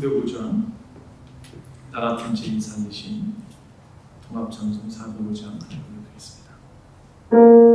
305장 나 같은 죄인 살리신 통합찬송 405장 부르겠습니다.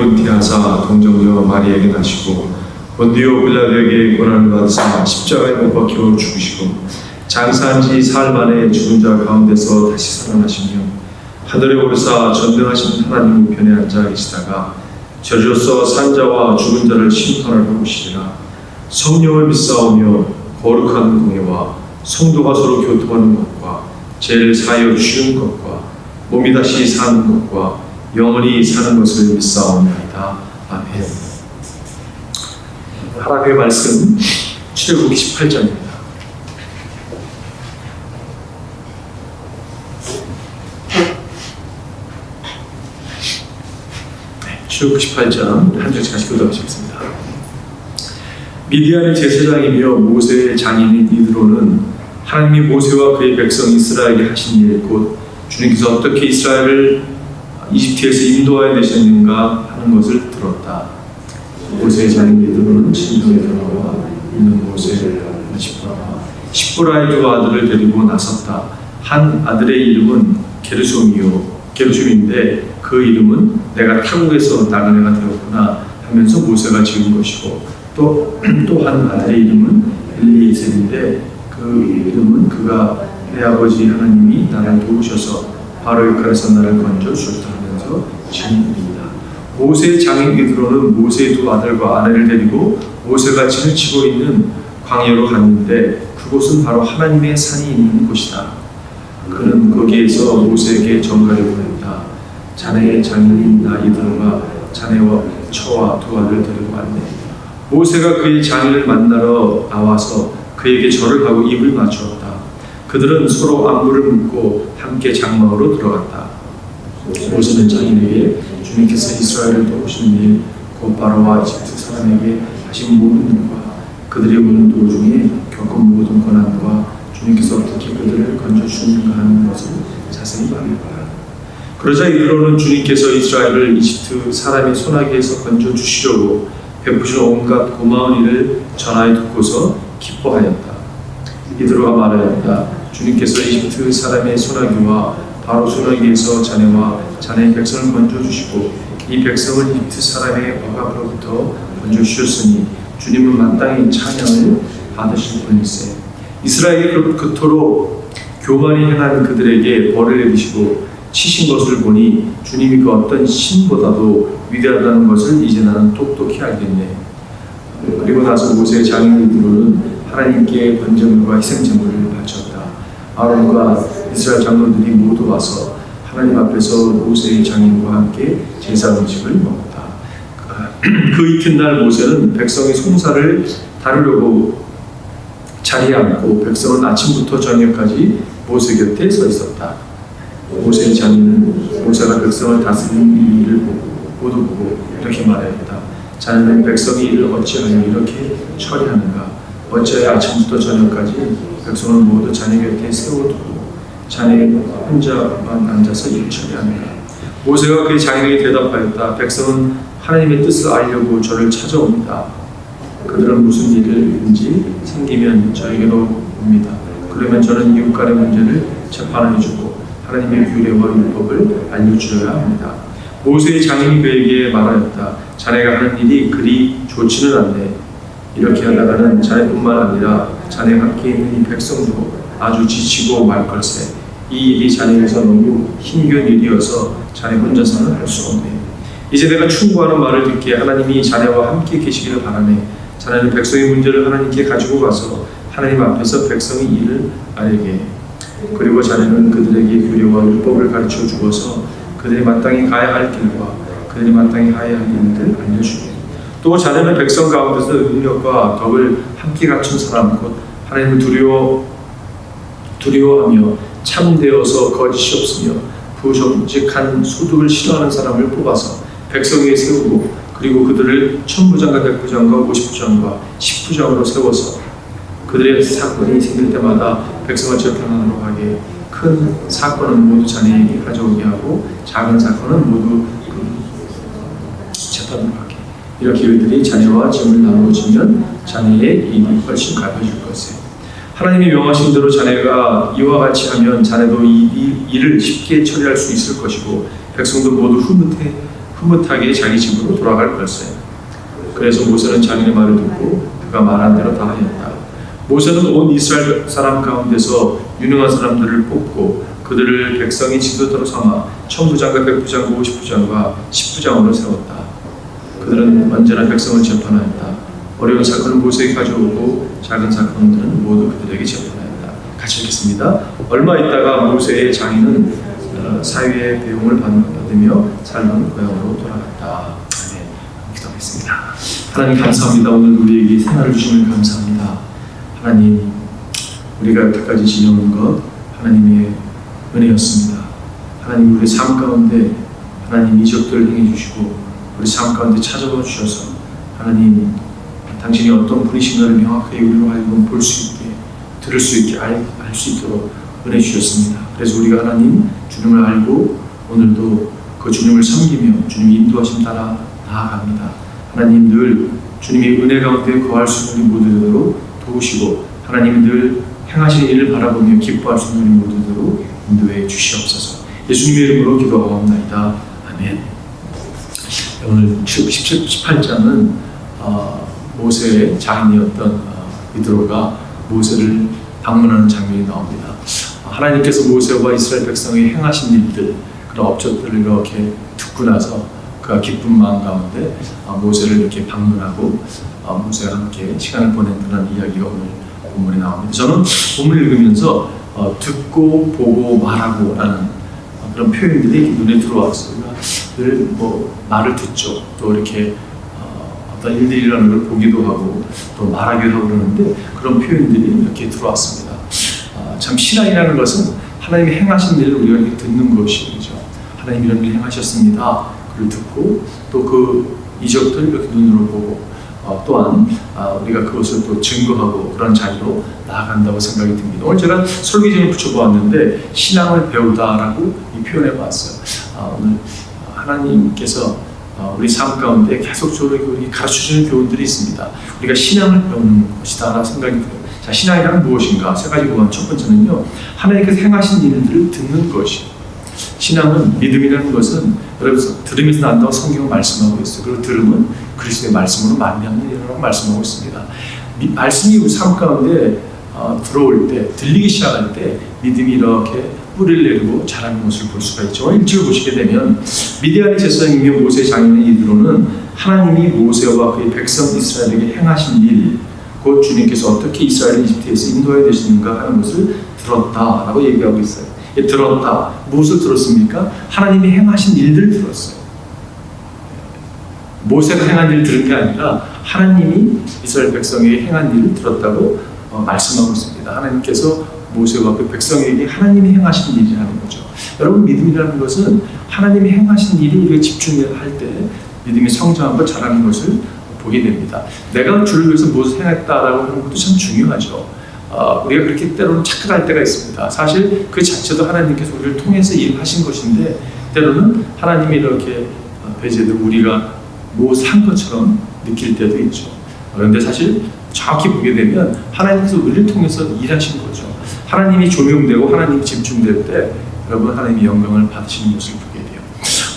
잉태하사 동정녀 마리아에게 나시고 본디오 빌라도에게 고난을 받으사 십자가에 못 박혀 죽으시고 장사한 지 사흘 만에 죽은 자 가운데서 다시 살아나시며 하늘에 오르사 전능하신 하나님 우편에 앉아 계시다가 저주로서 산자와 죽은 자를 심판하러 오시리라. 성령을 믿사오며 거룩한 공예와 성도가 서로 교통하는 것과 죄를 사하여 주는 것과 몸이 다시 사는 것과 영원히 사는 것을 믿사옵나이다. 아멘. 하나님의 말씀 출애굽기 18장입니다. 네, 출애굽기 18장 한 절씩 같이 교도하시겠습니다. 미디안의 제사장이며 모세의 장인인 이드로는 하나님이 모세와 그의 백성 이스라엘에게 하신 일, 곧 주님께서 어떻게 이스라엘을 이집트에서 인도하여 내셨는가 하는 것을 들었다. 모세의 장인 이드로는 진동에 들어와 있는 모세를 십보라 십보라의 두 아들을 데리고 나섰다. 한 아들의 이름은 게르솜이요 게르솜인데 그 이름은 내가 타국에서 나그네가 되었구나 하면서 모세가 지은 것이고 또 또 한 아들의 이름은 엘리에셀인데 그 이름은 그가 내 아버지 하나님이 나를 도우셔서 바로의 칼에서 나를 건져 주셨다 이름이다. 모세의 장인 베드로는 모세의 두 아들과 아내를 데리고 모세가 진을 치고 있는 광야로 갔는데 그곳은 바로 하나님의 산이 있는 곳이다. 그는 거기에서 모세에게 전가를 보냈다. 자네의 장인인 나 이드로가 자네와 처와 두 아들을 데리고 왔네. 모세가 그의 장인을 만나러 나와서 그에게 절을 하고 입을 맞추었다. 그들은 서로 안부를 묻고 함께 장막으로 들어갔다. 모세는 장인에게 주님께서 이스라엘을 도우시는 일, 곧 바로와 이집트 사람에게 하신 모든 일과 그들이 오는 도중에 겪은 모든 고난과 주님께서 어떻게 그들을 건져주는가 하는 것을 자세히 말해봐라. 그러자 이르로는 주님께서 이스라엘을 이집트 사람의 손아귀에서 건져주시려고 베푸신 온갖 고마운 일을 전하여 듣고서 기뻐하였다. 이드로가 말하였다. 주님께서 이집트 사람의 손아귀와 바로 손아귀에서 자네와 자네의 백성을 건져주시고 이 백성을 이집트 사람의 억압으로부터 건져주셨으니 주님은 마땅히 찬양을 받으실 분이세. 이스라엘이 그- 그토록 교만히 행한 그들에게 벌을 내리시고 치신 것을 보니 주님이 그 어떤 신보다도 위대하다는 것을 이제 나는 똑똑히 알겠네. 그리고 나서 모세의 장인들은 하나님께 번제물과 희생제물을. 아론과 이스라엘 장로들이 모두 와서 하나님 앞에서 모세의 장인과 함께 제사 음식을 먹었다. 그 이튿날 모세는 백성의 송사를 다루려고 자리에 앉고 백성은 아침부터 저녁까지 모세 곁에 서 있었다. 모세의 장인은 모세가 백성을 다스리는 일을 보고 모두 보고 이렇게 말하였다. 자네는 백성이 이를 어찌하여 이렇게 처리하는가? 어찌하여 아침부터 저녁까지 백성을 모두 자네 곁에 세워두고 자네 혼자만 앉아서 일을 처리하는가? 모세가 그의 장인에게 대답하였다. 백성은 하나님의 뜻을 알려고 저를 찾아옵니다. 그들은 무슨 일을든지 생기면 저에게로 옵니다. 그러면 저는 이웃 간의 문제를 재판해주고 하나님의 규례와 율법을 알려주려야 합니다. 모세의 장인이 그에게 말하였다. 자네가 하는 일이 그리 좋지는 않네. 이렇게 하다가는 자네뿐만 아니라 자네 함께 있는 이 백성도 아주 지치고 말 걸세. 이 일이 자네에서 너무 힘겨운 일이어서 자네 혼자서는 할 수 없네. 이제 내가 충고하는 말을 듣기에 하나님이 자네와 함께 계시기를 바라네. 자네는 백성의 문제를 하나님께 가지고 가서 하나님 앞에서 백성의 일을 알게 해. 그리고 자네는 그들에게 규례와 율법을 가르쳐 주어서 그들이 마땅히 가야 할 길과 그들이 마땅히 가야 할 일들 알려주고 또 자네는 백성 가운데서 능력과 덕을 함께 갖춘 사람 곧 하나님을 두려워 두려워하며 참되어서 거짓이 없으며 부정직한 소득을 싫어하는 사람을 뽑아서 백성 위에 세우고 그리고 그들을 천부장과 백부장과 오십부장과 십부장으로 세워서 그들의 사건이 생길 때마다 백성을 재판하도록 하게 큰 사건은 모두 자네에게 가져오게 하고 작은 사건은 모두 그 재판으로 하게 이렇게 이들이 자네와 짐을 나누어지면 자네의 일이 훨씬 가벼워질 것에 하나님이 명하신 대로 자네가 이와 같이 하면 자네도 이, 이 일을 쉽게 처리할 수 있을 것이고 백성도 모두 흐뭇해, 흐뭇하게 자기 집으로 돌아갈 것에 그래서 모세는 자기의 말을 듣고 그가 말한 대로 다 하였다. 모세는 온 이스라엘 사람 가운데서 유능한 사람들을 뽑고 그들을 백성의 지도자로 삼아 천부장과 백부장과 오십부장과 십부장으로 세웠다. 그들은 언제나 백성을 재판하였다. 어려운 사건은 모세에게 가져오고 작은 사건들은 모두 그들에게 재판하였다. 같이 읽겠습니다. 얼마 있다가 모세의 장인은 어, 사위의 배웅을 받- 받으며 삶은 고향으로 돌아갔다. 아멘. 기도하겠습니다. 하나님 감사합니다. 오늘 우리에게 생활을 주시면 감사합니다. 하나님, 우리가 여태까지 지내온 것 하나님의 은혜였습니다. 하나님 우리 삶 가운데 하나님 이적들을 행해 주시고 우리 삶 가운데 찾아와 주셔서 하나님 당신이 어떤 분이신가를 명확하게 우리로 하여금 볼 수 있게 들을 수 있게 알수 있도록 은혜 주셨습니다. 그래서 우리가 하나님 주님을 알고 오늘도 그 주님을 섬기며 주님 인도하심 따라 나아갑니다. 하나님 늘 주님의 은혜 가운데 거할 수 있는 모두대로 도우시고 하나님이 늘 행하시는 일을 바라보며 기뻐할 수 있는 모두대로 인도해 주시옵소서. 예수님의 이름으로 기도하옵나이다. 아멘. 오늘 17, 18장은 어, 모세의 장인이었던 어, 이드로가 모세를 방문하는 장면이 나옵니다. 어, 하나님께서 모세와 이스라엘 백성이 행하신 일들, 그런 업적들을 이렇게 듣고 나서 그가 기쁜 마음 가운데 어, 모세를 이렇게 방문하고 어, 모세와 함께 시간을 보낸다는 이야기가 오늘 본문에 나옵니다. 저는 본문을 읽으면서 어, 듣고 보고 말하고 라는 어, 그런 표현들이 눈에 들어왔어요. 늘뭐 말을 듣죠. 또 이렇게 어, 어떤 일들이라는 걸 보기도 하고 또 말하기도 하고 그러는데 그런 표현들이 이렇게 들어왔습니다. 아, 참 신앙이라는 것은 하나님이 행하신 일을 우리가 이렇게 듣는 것이죠. 하나님 이런 일 행하셨습니다. 그걸 듣고 또 그 이적들을 이렇게 눈으로 보고 어, 또한 아, 우리가 그것을 또 증거하고 그런 자리로 나아간다고 생각이 듭니다. 오늘 제가 설계전을 붙여보았는데 신앙을 배우다라고 이 표현해 봤어요. 아, 오늘 하나님께서 어, 우리 삶 가운데 계속적으로 우리 가르쳐 주는 교훈들이 있습니다. 우리가 신앙을 배우는 것이다라고 생각이 들어요. 자, 신앙이란 무엇인가? 세 가지 구원. 첫 번째는요, 하나님께서 행하신 일들을 듣는 것이. 신앙은 믿음이라는 것은 여러분 들음에서 난다고 성경은 말씀하고 있어요. 그리고 들음은 그리스도의 말씀으로 만나는 일이라고 말씀하고 있습니다. 미- 말씀이 우리 삶 가운데 어, 들어올 때, 들리기 시작할 때 믿음이 이렇게 뿌리를 내리고 자라는 것을 볼 수가 있죠. 일절 보시게 되면 미디안의 제사장이며 모세의 장인의 이들로는 하나님이 모세와 그의 백성 이스라엘에게 행하신 일, 곧 주님께서 어떻게 이스라엘을 이집트에서 인도해 되시는가 하는 것을 들었다라고 얘기하고 있어요. 이 들었다. 무엇을 들었습니까? 하나님이 행하신 일들을 들었어요. 모세가 행한 일을 들은 게 아니라 하나님이 이스라엘 백성에게 행한 일을 들었다고 어, 말씀하고 있습니다. 하나님께서 모세와 그 백성에게 하나님이 행하신 일이라는 거죠. 여러분 믿음이라는 것은 하나님이 행하신 일이 우리가 집중할 때 믿음이 성장하고 자라는 것을 보게 됩니다. 내가 주를 위해서 무엇을 행했다라고 하는 것도 참 중요하죠. 어, 우리가 그렇게 때로는 착각할 때가 있습니다. 사실 그 자체도 하나님께서 우리를 통해서 일하신 것인데 때로는 하나님이 이렇게 어, 배제되고 우리가 무엇을 한 것처럼 느낄 때도 있죠. 그런데 사실 정확히 보게 되면 하나님께서 우리를 통해서 일하신 거죠. 하나님이 조명되고 하나님이 집중될 때 여러분 하나님이 영광을 받으시는 모습을 보게 돼요.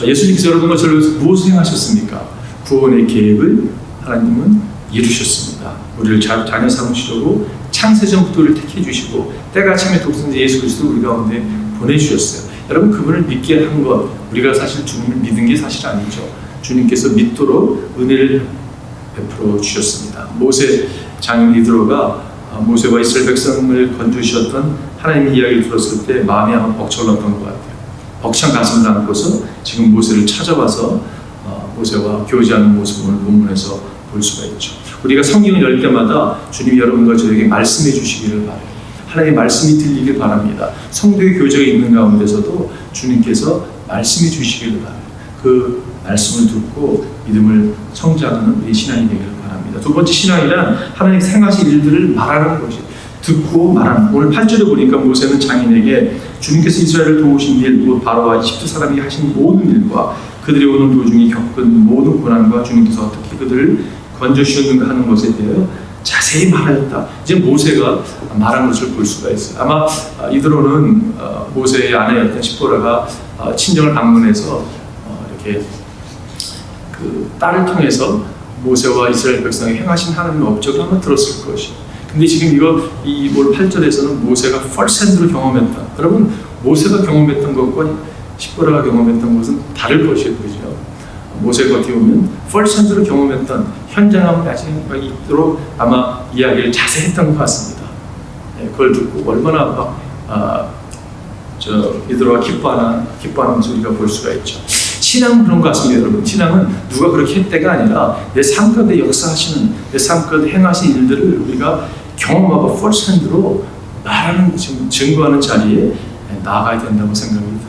어, 예수님께서 여러분 것을 위해서 무엇을 행하셨습니까? 구원의 계획을 하나님은 이루셨습니다. 우리를 자, 자녀 삼으시려고 창세전부터 우리를 택해 주시고 때가 참에 독생자 예수 그리스도 우리 가운데 보내주셨어요. 여러분 그분을 믿게 한 것 우리가 사실 주님을 믿은 게 사실 아니죠. 주님께서 믿도록 은혜를 베풀어 주셨습니다. 모세 장인 이드로가 아, 모세와 이스라엘 백성을 건주셨던 하나님의 이야기를 들었을 때 마음이 아마 벅철렀던 것 같아요. 벅찬 가슴을 안고서 지금 모세를 찾아와서 어, 모세와 교제하는 모습을 본문에서 볼 수가 있죠. 우리가 성경을 열 때마다 주님이 여러분과 저에게 말씀해 주시기를 바래요. 하나님의 말씀이 들리길 바랍니다. 성도의 교제가 있는 가운데서도 주님께서 말씀해 주시기를 바래요. 그 말씀을 듣고 믿음을 성장하는 우리 신앙이 되기를 바랍니다. 두 번째 신앙이란 하나님 생하신 일들을 말하는 것이 듣고 말하는 오늘 8절에 보니까 모세는 장인에게 주님께서 이스라엘을 도우신 일, 곧 바로와 이집트 사람이 하신 모든 일과 그들이 오는 도중에 겪은 모든 고난과 주님께서 어떻게 그들을 건져주셨는가 하는 것에 대하여 자세히 말하였다. 이제 모세가 말한 것을 볼 수가 있어요. 아마 아, 이드로는 어, 모세의 아내였던 시보라가 어, 친정을 방문해서 어, 이렇게 그 딸을 통해서 모세와 이스라엘 백성이 행하신 하나님의 업적을 한번 들었을 것이. 근데 지금 이거 이뭘 8절에서는 모세가 펄센드로 경험했다. 여러분 모세가 경험했던 것과 시보라가 경험했던 것은 다를 것이에요, 그죠? 모세가 어떻게 보면 펄센드로 경험했던 가지고 있도록 아마 이야기를 자세히 했던 것 같습니다. 예, 그걸 듣고 얼마나 막, 아, 기뻐하나 기뻐하는 모습 우리가 볼 수가 있죠. 신앙은 그런 것 같습니다, 여러분. 신앙은 누가 그렇게 했대가 아니라 내 삶 가운데 역사하시는 내 삶 가운데 행하신 일들을 우리가 경험하고 퍼스핸드로 말하는 증- 증거하는 자리에 나아가야 된다고 생각이 들어요.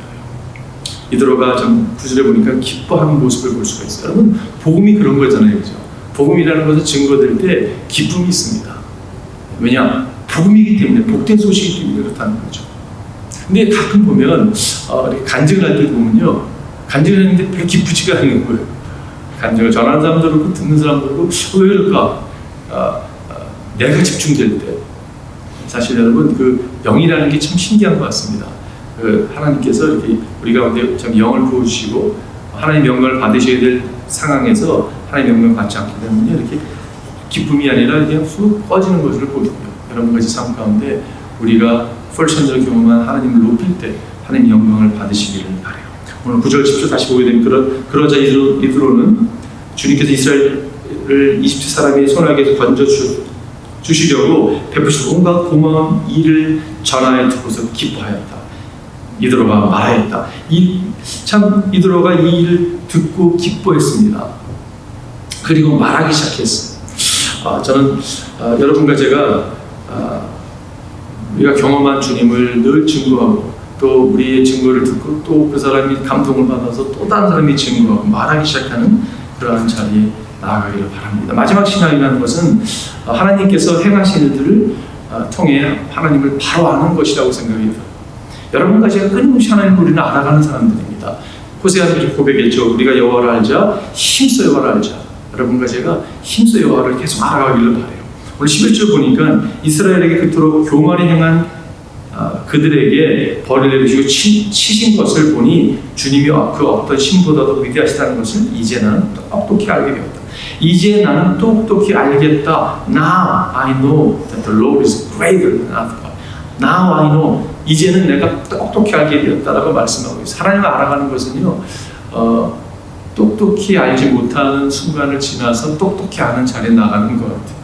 이들어가 좀 구절에 보니까 기뻐하는 모습을 볼 수가 있어요. 여러분 복음이 그런 거잖아요, 그죠? 복음이라는 것은 증거될 때 기쁨이 있습니다. 왜냐? 복음이기 때문에 복된 소식이기 때문에 그렇다는 거죠. 근데 가끔 보면 어, 간증을 할 때 보면요, 간증을 했는데 별로 기쁘지가 않는 거예요. 간증을 전하는 사람도 그렇고 듣는 사람도 그렇고 어, 왜 그럴까? 아, 아, 내가 집중될 때 사실 여러분 그 영이라는 게 참 신기한 것 같습니다. 그 하나님께서 이렇게 우리 가운데 참 영을 부어주시고 하나님 영광을 받으셔야 될 상황에서 하나님 영광을 받지 않기 때문에 이렇게 기쁨이 아니라 그냥 쑥 꺼지는 것을 보고요. 여러분 같이 삶 가운데 우리가 펄션을 경험한 하나님을 높일 때 하나님 영광을 받으시기를 바래요. 오늘 9절 10절 다시 보게 되면 그러, 그러자 이드로, 이드로는 주님께서 이스라엘을 이집트 사람의 손아귀에서 건져 주, 주시려고 베푸신 온갖 고마운 일을 전하여 듣고서 기뻐하였다. 이드로가 말하였다. 이, 참 이드로가 이 일을 듣고 기뻐했습니다. 그리고 말하기 시작했어요. 아, 저는 아, 여러분과 제가 아, 우리가 경험한 주님을 늘 증거하고 또 우리의 증거를 듣고 또 그 사람이 감동을 받아서 또 다른 사람이 증거하고 말하기 시작하는 그러한 자리에 나아가기를 바랍니다. 마지막 신앙이라는 것은 아, 하나님께서 행하신 일들을 아, 통해 하나님을 바로 아는 것이라고 생각이 들어요. 여러분과 제가 끊임없이 하나님을 우리는 알아가는 사람들입니다. 호세아는 고백했죠. 우리가 여호와를 알자, 힘써 여호와를 알자. 여러분과 제가 힘써 여호와를 계속 알아가기를 바래요. 오늘 11절 보니까 이스라엘에게 그토록 교만히 행한 아, 그들에게 벌을 내리시고 치, 치신 것을 보니 주님이 그 어떤 신보다도 위대하시다는 것을 이제 나는 똑똑히 알게 되었다. 이제 나는 똑똑히 알겠다. Now I know that the Lord is greater than other. Now I know. 이제는 내가 똑똑히 알게 되었다라고 말씀하고 있어요. 하나님을 알아가는 것은요, 어, 똑똑히 알지 못하는 순간을 지나서 똑똑히 아는 자리에 나가는 것 같아요.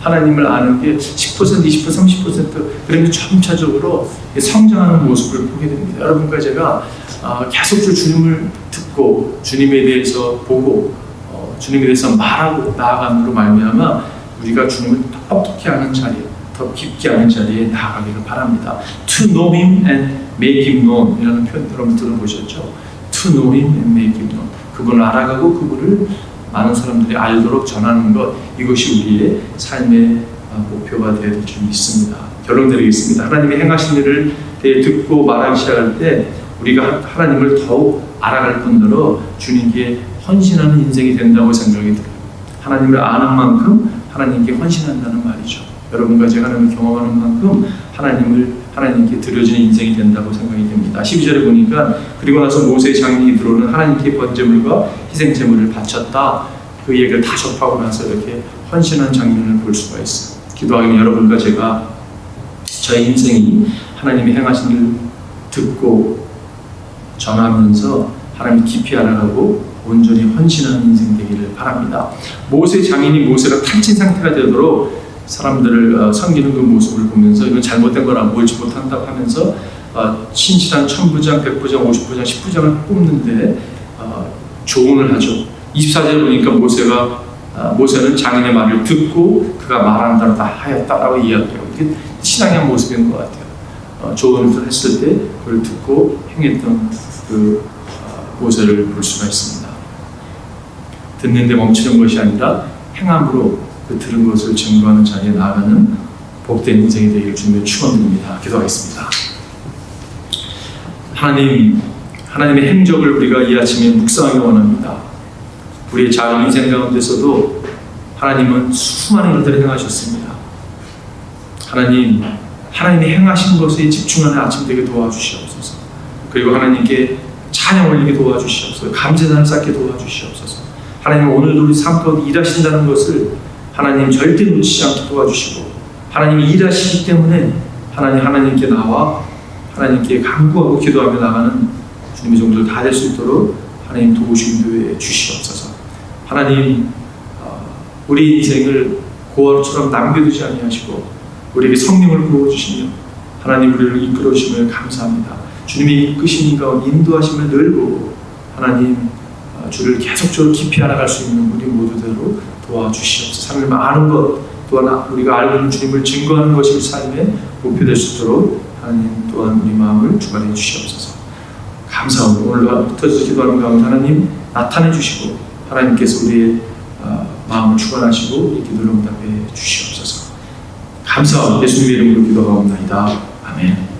하나님을 아는 게 10%, 20%, 30% 그러면 점차적으로 성장하는 모습을 보게 됩니다. 여러분과 제가 어, 계속 주 주님을 듣고 주님에 대해서 보고 어, 주님에 대해서 말하고 나아감으로 말미암아 우리가 주님을 똑똑히 아는 자리에 더 깊게 아는 자리에 나아가기를 바랍니다. To know Him and make Him known 이라는 표현 여러분 들어보셨죠? To know Him and make Him known 그분을 알아가고 그분을 많은 사람들이 알도록 전하는 것 이것이 우리의 삶의 어, 목표가 되어야 될줄 믿습니다. 결론 드리겠습니다. 하나님이 행하신 일을 대해 듣고 말하기 시작할 때 우리가 하나님을 더욱 알아갈 뿐더러 주님께 헌신하는 인생이 된다고 생각이 들어요. 하나님을 아는 만큼 하나님께 헌신한다는 말이죠. 여러분과 제가 경험하는 만큼 하나님을 하나님께 드려지는 인생이 된다고 생각이 됩니다. 12절에 보니까 그리고 나서 모세의 장인이 들어오는 하나님께 번제물과 희생제물을 바쳤다. 그 얘기를 다 접하고 나서 이렇게 헌신한 장면을 볼 수가 있어요. 기도하기는 여러분과 제가 저의 인생이 하나님이 행하신 일 듣고 전하면서 하나님 깊이 알아가고 온전히 헌신하는 인생 되기를 바랍니다. 모세 장인이 모세가 탈진 상태가 되도록 사람들을 어, 섬기는 그 모습을 보면서 이건 잘못된 거라 옳지 못한다고 하면서 어, 신실한 천부장, 백부장, 오십부장, 십부장을 뽑는데 어, 조언을 하죠. 24절에 보니까 모세가 어, 모세는 장인의 말을 듣고 그가 말하는 대로 다 하였다라고 이야기해요. 이게 신앙의 한 모습인 것 같아요. 어, 조언을 했을 때 그걸 듣고 행했던 그 어, 모세를 볼 수가 있습니다. 듣는데 멈추는 것이 아니라 행함으로 그 들은 것을 증거하는 자리에 나아가는 복된 인생이 되기를 주님의 축원드립니다. 기도하겠습니다. 하나님, 하나님의 행적을 우리가 이 아침에 묵상하기 원합니다. 우리의 작은 인생 가운데서도 하나님은 수많은 일들을 행하셨습니다. 하나님, 하나님이 행하신 것에 집중하는 아침 되게 도와주시옵소서. 그리고 하나님께 찬양 올리게 도와주시옵소서. 감사단을 쌓게 도와주시옵소서. 하나님 오늘도 우리 삶 가운데 일하신다는 것을 하나님 절대 놓치지 않게 도와주시고 하나님이 일하시기 때문에 하나님 하나님께 나와 하나님께 간구하고 기도하며 나가는 주님의 종들 다 될 수 있도록 하나님 도우심 교회에 주시옵소서. 하나님 어, 우리 인생을 고아로처럼 남겨두지 아니하시고 우리에게 성령을 부어주시며 하나님 우리를 이끌어 주심을 감사합니다. 주님의 이끄시는 가운데 인도하심을 늘 보고 하나님 어, 주를 계속적으로 깊이 알아갈 수 있는 우리 모두대로 도와주시옵소서. 하나님 아는 것 또한 우리가 알고 있는 주님을 증거하는 것이 삶의 목표 될 수 있도록 하나님 또한 우리 마음을 주관해 주시옵소서. 감사합니다. 오늘 흩어져서 기도하는 가운데 하나님 나타내 주시고 하나님께서 우리의 어, 마음을 주관하시고 이 기도를 응답해 주시옵소서. 감사합니다. 예수님의 이름으로 기도하옵나이다. 아멘.